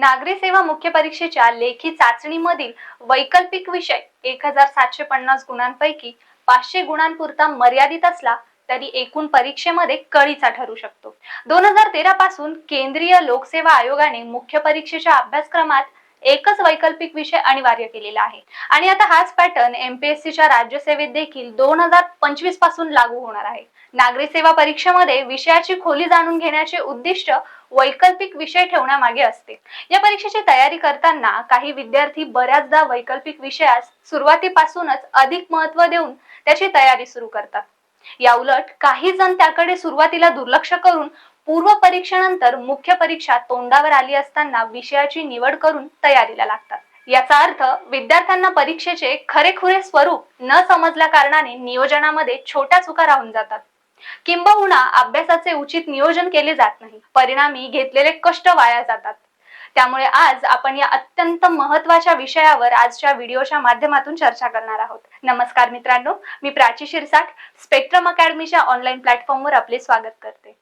नागरी सेवा मुख्य परीक्षेच्या लेखी चाचणीमधील वैकल्पिक विषय एक हजार सातशे पन्नास गुणांपैकी पाचशे गुणांपुरता मर्यादित असला तरी एकूण परीक्षेमध्ये कळीचा ठरू शकतो. दोन हजार तेरा पासून केंद्रीय लोकसेवा आयोगाने मुख्य परीक्षेच्या अभ्यासक्रमात एकच वैकल्पिक विषय अनिवार्य केलेला आहे. आणि आता हाच पॅटर्न एमपीएससीच्या राज्यसेवेत देखील दोन हजार पंचवीसपासून लागू होणार आहे. नागरी सेवा परीक्षेमध्ये विषयाची खोली जाणून घेण्याचे उद्दिष्ट वैकल्पिक विषय ठेवण्यामागे असते. या परीक्षेची तयारी करताना काही विद्यार्थी बऱ्याचदा वैकल्पिक विषयास सुरुवातीपासूनच अधिक महत्त्व देऊन त्याची तयारी सुरू करतात. या उलट काही जण त्याकडे सुरुवातीला दुर्लक्ष करून पूर्व परीक्षेनंतर मुख्य परीक्षा तोंडावर आली असताना विषयाची निवड करून तयारीला लागतात. याचा अर्थ विद्यार्थ्यांना परीक्षेचे खरेखुरे स्वरूप न समजल्या कारणाने नियोजनामध्ये छोट्या चुका राहून जातात. किंबहुना अभ्यासाचे उचित नियोजन केले जात नाही. परिणामी घेतलेले कष्ट वाया जातात. त्यामुळे आज आपण या अत्यंत महत्त्वाच्या विषयावर आजच्या व्हिडिओच्या माध्यमातून चर्चा करणार आहोत. नमस्कार मित्रांनो मी प्राची शिरसाट स्पेक्ट्रम अकॅडमीच्या ऑनलाईन प्लॅटफॉर्मवर आपले स्वागत करते.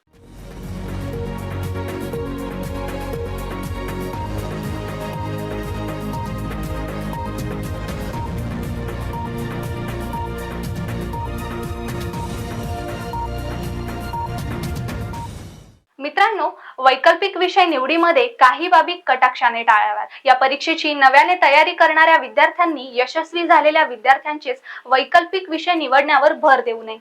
मित्रांनो वैकल्पिक विषय निवडीमध्ये काही बाबी कटाक्षाने टाळाव्यात. या परीक्षेची नव्याने तयारी करणाऱ्या विद्यार्थ्यांनी यशस्वी झालेल्या विद्यार्थ्यांचेच वैकल्पिक विषय निवडण्यावर भर देऊ नये.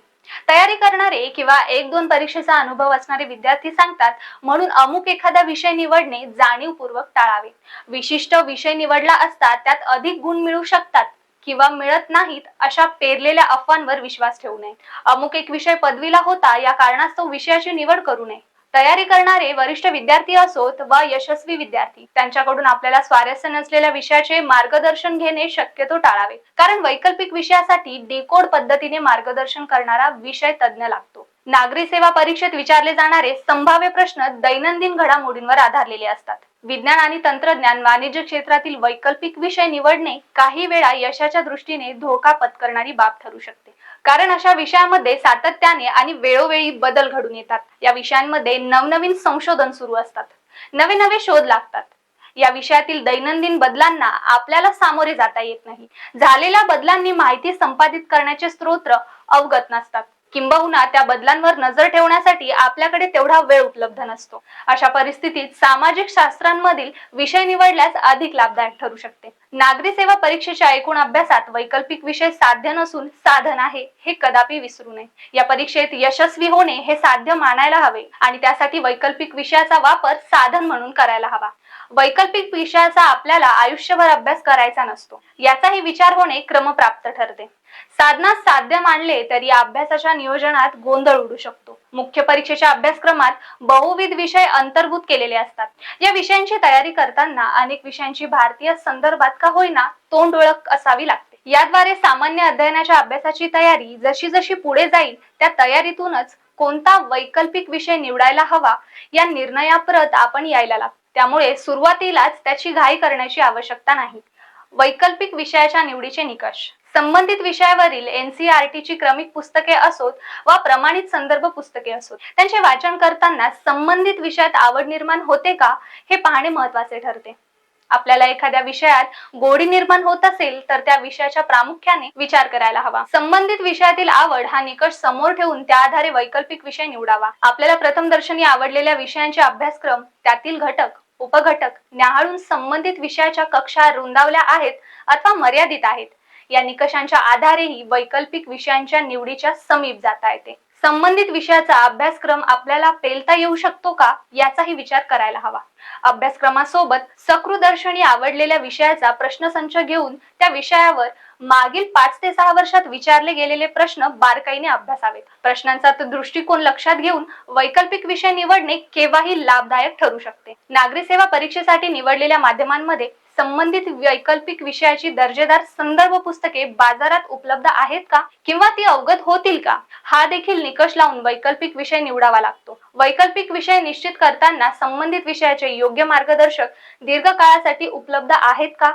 तयारी करणारे किंवा एक दोन परीक्षेचा अनुभव असणारे विद्यार्थी सांगतात म्हणून अमुक एखादा विषय निवडणे जाणीवपूर्वक टाळावे. विशिष्ट विषय निवडला असता त्यात अधिक गुण मिळू शकतात किंवा मिळत नाहीत अशा पेरलेल्या अफवांवर विश्वास ठेवू नये. अमुक एक विषय पदवीला होता या कारणास्तव विषयाची निवड करू नये. तयारी करणारे वरिष्ठ विद्यार्थी असोत वा यशस्वी विद्यार्थी त्यांच्याकडून आपल्याला स्वारस्य नसलेल्या विषयाचे मार्गदर्शन घेणे शक्यतो टाळावे. कारण वैकल्पिक विषयासाठी डिकोड पद्धतीने मार्गदर्शन करणारा विषय तज्ज्ञ लागतो. नागरी सेवा परीक्षेत विचारले जाणारे संभाव्य प्रश्न दैनंदिन घडामोडींवर आधारलेले असतात. विज्ञान आणि तंत्रज्ञान वाणिज्य क्षेत्रातील वैकल्पिक विषय निवडणे काही वेळा यशाच्या दृष्टीने धोका पत्करणारी बाब ठरू शकते. कारण अशा विषयामध्ये सातत्याने आणि वेळोवेळी बदल घडून येतात. या विषयांमध्ये नवनवीन संशोधन सुरू असतात. नवे नवे शोध लागतात. या विषयातील दैनंदिन बदलांना आपल्याला सामोरे जाता येत नाही. झालेल्या बदलांनी माहिती संपादित करण्याचे स्त्रोत्र अवगत नसतात. किंबहुना त्या बदलांवर नजर ठेवण्यासाठी आपल्याकडे तेवढा वेळ उपलब्ध नसतो. अशा परिस्थितीत सामाजिक शास्त्रांमधील विषय निवडल्यास अधिक लाभदायक ठरू शकते. नागरी सेवा परीक्षेच्या एकूण अभ्यासात वैकल्पिक विषय साध्य नसून साधन आहे हे कदापि विसरू नये. या परीक्षेत यशस्वी होणे हे साध्य मानायला हवे आणि त्यासाठी वैकल्पिक विषयाचा वापर साधन म्हणून करायला हवा. वैकल्पिक विषयाचा आपल्याला आयुष्यभर अभ्यास करायचा नसतो. याचाही विचार होणे क्रमप्राप्त ठरते. साधना साध्य मानले तर या अभ्यासाच्या नियोजनात गोंधळ उडू शकतो. मुख्य परीक्षेच्या अभ्यासक्रमात बहुविध विषय अंतर्भूत केलेले असतात. या विषयांची तयारी करताना अनेक विषयांची भारतीय संदर्भात का होईना तोंड ओळख असावी लागते. याद्वारे सामान्य अध्ययनाच्या अभ्यासाची तयारी जशी जशी पुढे जाईल त्या तयारीतूनच कोणता वैकल्पिक विषय निवडायला हवा या निर्णयाप्रत आपण यायला लागतो. त्यामुळे सुरुवातीलाच त्याची घाई करण्याची आवश्यकता नाही. वैकल्पिक विषयाच्या निवडीचे निकष. संबंधित विषयावरील एनसीआरटी ची क्रमिक पुस्तके असोत वा प्रमाणित संदर्भ पुस्तके असोत त्यांचे वाचन करताना संबंधित विषयात आवड निर्माण होते का हे पाहणे महत्त्वाचे ठरते. आपल्याला एखाद्या विषयात गोडी निर्माण होत असेल तर त्या विषयाच्या प्रामुख्याने विचार करायला हवा. संबंधित विषयातील आवड हा निकष समोर ठेवून त्या आधारे वैकल्पिक विषय निवडावा. आपल्याला प्रथम दर्शनी आवडलेल्या विषयांचे अभ्यासक्रम त्यातील घटक उपघटक न्याहाळून संबंधित विषयाच्या कक्षा रुंदावल्या आहेत अथवा मर्यादित आहेत. या निकषांच्या आधारेही वैकल्पिक विषयांच्या निवडीच्या समीप जाता येते. संबंधित विषयाचा अभ्यासक्रम आपल्याला पेलता येऊ शकतो का? याचाही विचार करायला हवा. अभ्यासक्रमासोबत सकृदर्शनी आवडलेल्या विषयाचा प्रश्नसंच घेऊन त्या विषयावर मागील पाच ते सहा वर्षात विचारले गेलेले प्रश्न बारकाईने अभ्यासावेत. प्रश्नांचा दृष्टिकोन लक्षात घेऊन वैकल्पिक विषय निवडणे केव्हाही लाभदायक ठरू शकते. नागरी सेवा परीक्षेसाठी निवडलेल्या माध्यमांमध्ये संबंधित वैकल्पिक विषयाची दर्जेदार संदर्भ पुस्तके बाजारात उपलब्ध आहेत का? किंवा ती अवगत होतील का? हा देखील निकष लावून वैकल्पिक विषय निवडावा लागतो. वैकल्पिक विषय निश्चित करताना संबंधित विषयाचे योग्य मार्गदर्शक दीर्घकाळासाठी उपलब्ध आहेत का?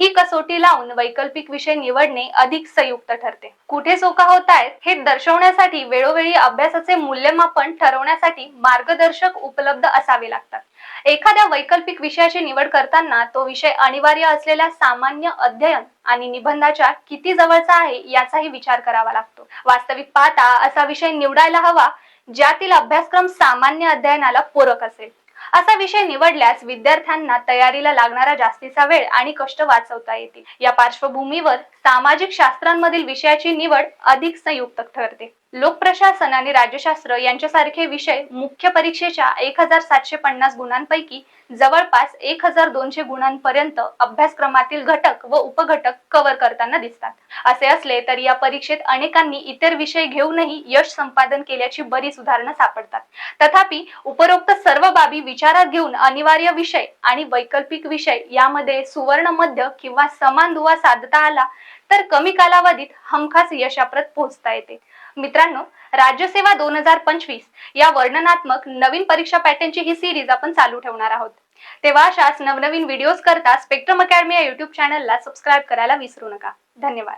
ही कसोटी लावून वैकल्पिक विषय निवडणे अधिक संयुक्त ठरते. कुठे चोका होत आहेत हे दर्शवण्यासाठी वेळोवेळी अभ्यासाचे मूल्यमापन ठरवण्यासाठी मार्गदर्शक उपलब्ध असावे लागतात. एखाद्या वैकल्पिक विषयाची निवड करताना तो विषय अनिवार्य असलेल्या सामान्य अध्ययन आणि निबंधाच्या किती जवळचा आहे याचाही विचार करावा लागतो. वास्तविक पाहता असा विषय निवडायला हवा ज्यातील अभ्यासक्रम सामान्य अध्ययनाला पूरक असेल. असा विषय निवडल्यास विद्यार्थ्यांना तयारीला लागणारा जास्तीचा वेळ आणि कष्ट वाचवता येतील. या पार्श्वभूमीवर सामाजिक शास्त्रांमधील विषयाची निवड अधिक संयुक्त ठरते. लोकप्रशासन आणि राज्यशास्त्र यांच्यासारखे विषय मुख्य परीक्षेच्या एक हजार सातशे पन्नास गुणांपैकी जवळपास एक हजार दोनशे गुणांपर्यंत अभ्यासक्रमातील घटक व उपघटक कव्हर करताना दिसतात. असे असले तरी या परीक्षेत अनेकांनी इतर विषय घेऊनही यश संपादन केल्याची बरीच उदाहरणं सापडतात. तथापि उपरोक्त सर्व बाबी विचारात घेऊन अनिवार्य विषय आणि वैकल्पिक विषय यामध्ये सुवर्ण मध्य किंवा समान दुवा साधता आला तर कमी कालावधीत हमखास यशाप्रत पोहोचता येते. मित्रांनो राज्यसेवा दोन हजार पंचवीस या वर्णनात्मक नवीन परीक्षा पॅटर्नची ही सिरीज आपण चालू ठेवणार आहोत. तेव्हा अशाच नवनवीन व्हिडिओज करता स्पेक्ट्रम अकॅडमी या युट्यूब चॅनलला सबस्क्राईब करायला विसरू नका. धन्यवाद.